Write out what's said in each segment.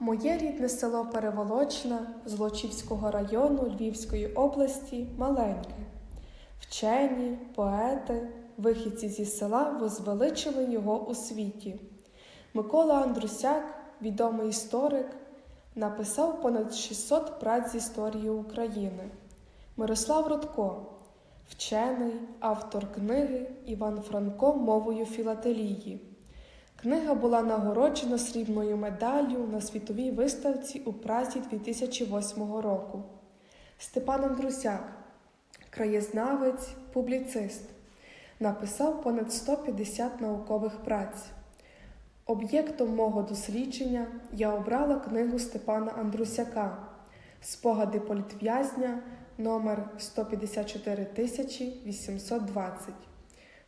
Моє рідне село Переволочна Злочівського району Львівської області маленьке. Вчені, поети, вихідці зі села возвеличили його у світі. Микола Андрусяк, відомий історик, написав понад 600 праць з історії України. Мирослав Рудко, вчений, автор книги Іван Франко мовою філателії. Книга була нагороджена срібною медаллю на світовій виставці у Празі 2008 року. Степан Андрусяк, краєзнавець, публіцист, написав понад 150 наукових праць. Об'єктом мого дослідження я обрала книгу Степана Андрусяка Спогади політв'язня номер 154820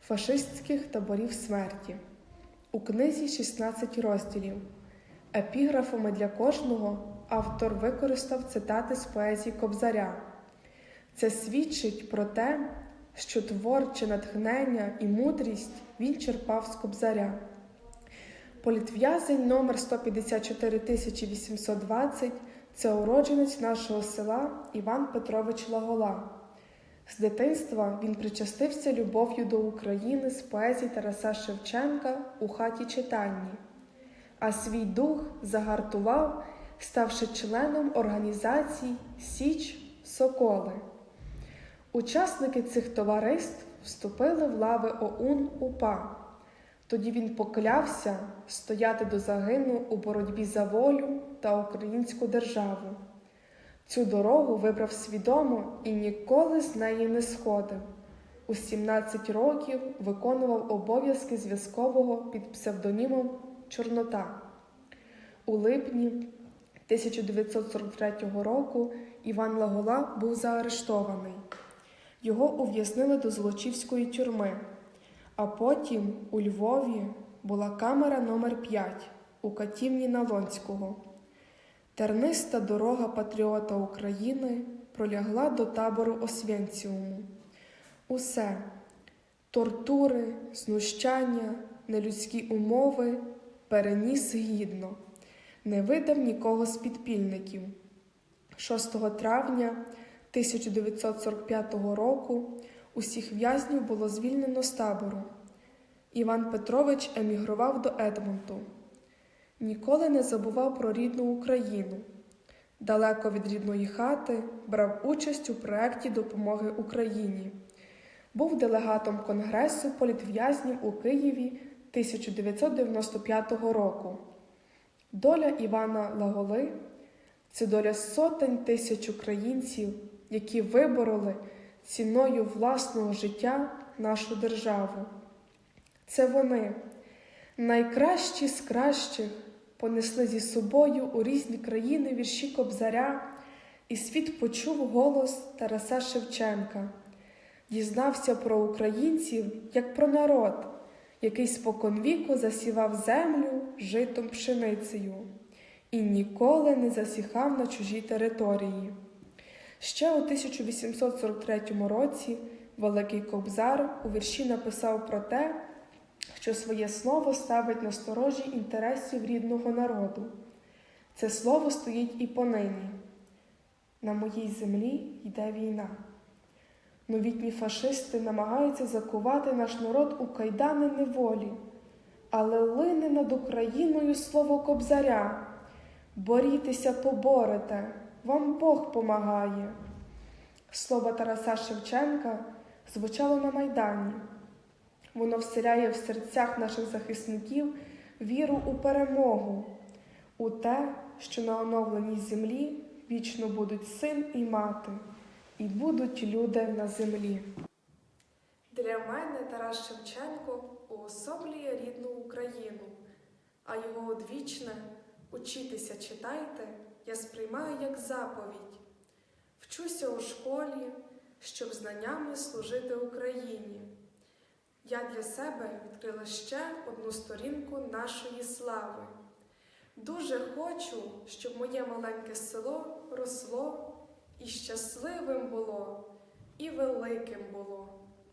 фашистських таборів смерті. У книзі 16 розділів. Епіграфами для кожного автор використав цитати з поезії Кобзаря. Це свідчить про те, що творче натхнення і мудрість він черпав з Кобзаря. Політв'язень номер 154820 це уродженець нашого села Іван Петрович Лагола. З дитинства він причастився любов'ю до України з поезії Тараса Шевченка у хаті читанні, а свій дух загартував, ставши членом організацій Січ Соколи. Учасники цих товариств вступили в лави ОУН УПА. Тоді він поклявся стояти до загину у боротьбі за волю та українську державу. Цю дорогу вибрав свідомо і ніколи з неї не сходив. У 17 років виконував обов'язки зв'язкового під псевдонімом Чорнота. У липні 1943 року Іван Лагола був заарештований. Його ув'язнили до Злочівської тюрми, а потім у Львові була камера номер 5 у катівні Налонського. Терниста дорога патріота України пролягла до табору Освенціуму. Усе тортури, знущання, нелюдські умови переніс гідно, не видав нікого з підпільників. 6 травня 1945 року усіх в'язнів було звільнено з табору. Іван Петрович емігрував до Едмонту. Ніколи не забував про рідну Україну. Далеко від рідної хати брав участь у проєкті допомоги Україні. Був делегатом Конгресу політв'язнів у Києві 1995 року. Доля Івана Лаголи це доля сотень тисяч українців, які вибороли ціною власного життя нашу державу. Це вони, найкращі з кращих, понесли зі собою у різні країни вірші Кобзаря, і світ почув голос Тараса Шевченка, дізнався про українців як про народ, який споконвіку засівав землю житом пшеницею і ніколи не засіхав на чужій території. Ще у 1843 році Великий Кобзар у вірші написав про те, що своє слово ставить на сторожі інтересів рідного народу. Це слово стоїть і понині. На моїй землі йде війна. Новітні фашисти намагаються закувати наш народ у кайдани неволі, але лине над Україною слово Кобзаря. Борітеся, поборете, вам Бог помагає. Слово Тараса Шевченка звучало на Майдані. Воно вселяє в серцях наших захисників віру у перемогу, у те, що на оновленій землі вічно будуть син і мати, і будуть люди на землі. Для мене Тарас Шевченко уособлює рідну Україну, а його одвічне учитися читайте, я сприймаю як заповідь. Вчуся у школі, щоб знаннями служити Україні. Я для себе відкрила ще одну сторінку нашої слави. Дуже хочу, щоб моє маленьке село росло і щасливим було, і великим було.